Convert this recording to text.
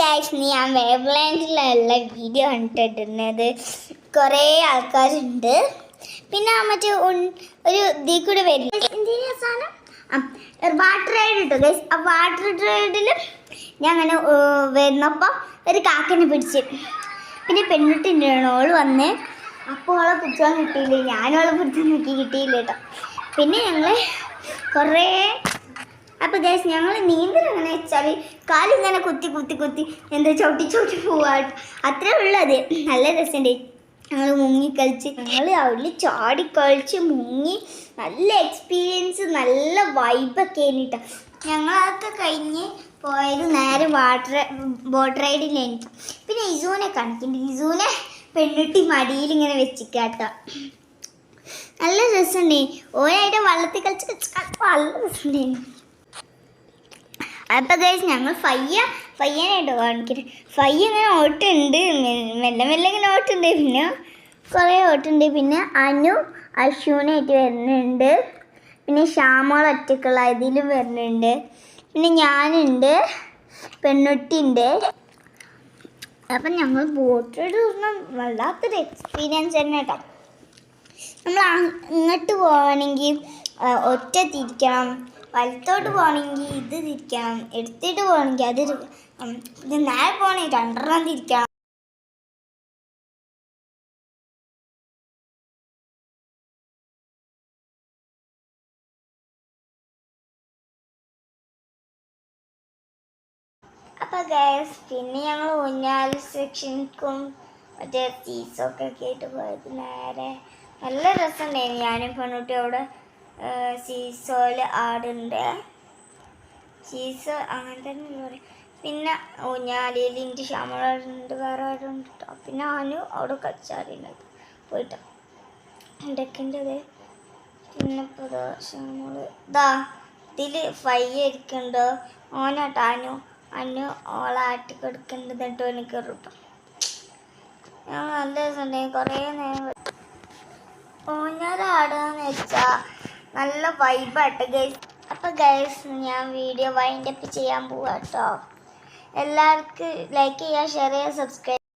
Guys ഞാൻ വേവ്ലാൻഡിലുള്ള video കണ്ടിട്ടുണ്ടത് കുറേ ആൾക്കാരുണ്ട്. പിന്നെ മറ്റേ ഒരു ഇതിൽ കൂടെ വരും എന്തിനാ സാധനം? വാട്ടർ റൈഡ് ഇട്ടു. ഗൈസ് ആ വാട്ടർ റൈഡിൽ ഞാൻ അങ്ങനെ വരുന്നപ്പം ഒരു കാക്കനെ പിടിച്ച്. പിന്നെ പെൺകുട്ടിന്റെ ഓൾ വന്ന് അപ്പോൾ അവളെ പിടിച്ചാൽ കിട്ടിയില്ല? അവളെ പിടിച്ചാൽ നോക്കി കിട്ടിയില്ല കേട്ടോ പിന്നെ ഞങ്ങൾ കുറേ അപ്പോൾ ഗൈസ് ഞങ്ങൾ നീന്തൽ എങ്ങനെ വെച്ചാൽ കാലിങ്ങനെ കുത്തി കുത്തി കുത്തി എന്താ ചവിട്ടി ചവിട്ടി പോവാട്ട് അത്രേ ഉള്ളത് നല്ല രസമുണ്ട് ഞങ്ങൾ മുങ്ങിക്കളിച്ച് ഞങ്ങൾ അവിടെ ചാടിക്കളിച്ച് മുങ്ങി നല്ല എക്സ്പീരിയൻസ് നല്ല വൈബൊക്കെ ആയിട്ട് ഞങ്ങളൊക്കെ കഴിഞ്ഞ് പോയത് നേരെ വാട്ടർ ബോട്ട് റൈഡിലായിരുന്നു പിന്നെ ഇസൂനെ കാണിക്കുന്നുണ്ട് ഇസൂനെ പെണ്ണുട്ടി മടിയിൽ ഇങ്ങനെ വെച്ചിക്കാട്ടോ നല്ല രസമുണ്ടേ ഓരായിട്ട് വള്ളത്തിൽ കളിച്ച് കളിച്ച് നല്ല രസമുണ്ടായിരുന്നു അപ്പോൾ അതായത് ഞങ്ങൾ ഫയ്യ ഫയ്യനായിട്ട് കാണിക്കുന്നത് ഫയ്യ ഇങ്ങനെ ഓട്ടുണ്ട് മെല്ലെ മെല്ലെ ഇങ്ങനെ ഓട്ടുണ്ട്. പിന്നെ കുറേ ഓട്ടുണ്ട്. പിന്നെ അനു അശുവിനായിട്ട് വരുന്നുണ്ട്. പിന്നെ ശ്യാമോൾ ഒറ്റക്കുള്ള ഇതിലും വരുന്നുണ്ട്. പിന്നെ ഞാനുണ്ട് പെണ്ണുട്ടിയുണ്ട് അപ്പം ഞങ്ങൾ ബോട്ട് റൈഡ് പറഞ്ഞാൽ വല്ലാത്തൊരു എക്സ്പീരിയൻസ് തന്നെ കേട്ടോ നമ്മൾ ഇങ്ങോട്ട് പോകണമെങ്കിൽ ഒറ്റ തിരിക്കണം. വലത്തോട്ട് പോകണമെങ്കിൽ ഇത് തിരിക്കണം എടുത്തിട്ട് പോകണമെങ്കിൽ അത് ഇത് നേരെ പോകണമെങ്കിൽ രണ്ടെണ്ണം തിരിക്കണം. അപ്പോൾ ഗ്യാസ് പിന്നെ ഞങ്ങൾ ഊഞ്ഞാൽ സെക്ഷൻക്കും മറ്റേ സീസൊക്കെ കേട്ട് പോയത് നേരെ. നല്ല രസമുണ്ടായിരുന്നു. ഞാനും പെൺകുട്ടിയോട് അവിടെ സീസോയിൽ ആടുണ്ട്. സീസോ അങ്ങനെ തന്നെ പറയും. പിന്നെ ഊഞ്ഞാലിയിൽ ഇന്റെ ശ്യാമളുണ്ട് വേറെ ആരുണ്ട് കേട്ടോ പിന്നെ ആനു അവിടെ കളിച്ചാടിയുണ്ട് പോയിട്ടോ. എന്തൊക്കെയുണ്ട് പിന്നെ പ്രദോഷങ്ങൾ ഇതാ ഇതിൽ ഫൈ ആയിരിക്കുന്നുണ്ടോ ഓനാട്ടോ അനു. അനു ഓളാട്ടി കൊടുക്കേണ്ടത് കേട്ടോ എനിക്ക് കേട്ടോ ഞാൻ നല്ല രസമുണ്ടെങ്കിൽ കുറേ നേരം ഊഞ്ഞാലാടുകയെന്ന് വെച്ചാൽ നല്ല വൈബാട്ടോ ഗൈസ് അപ്പോൾ ഗൈസ് ഞാൻ വീഡിയോ വൈൻഡപ്പ് ചെയ്യാൻ പോവാം കേട്ടോ എല്ലാവർക്കും ലൈക്ക് ചെയ്യുക ഷെയർ ചെയ്യുക സബ്സ്ക്രൈബ്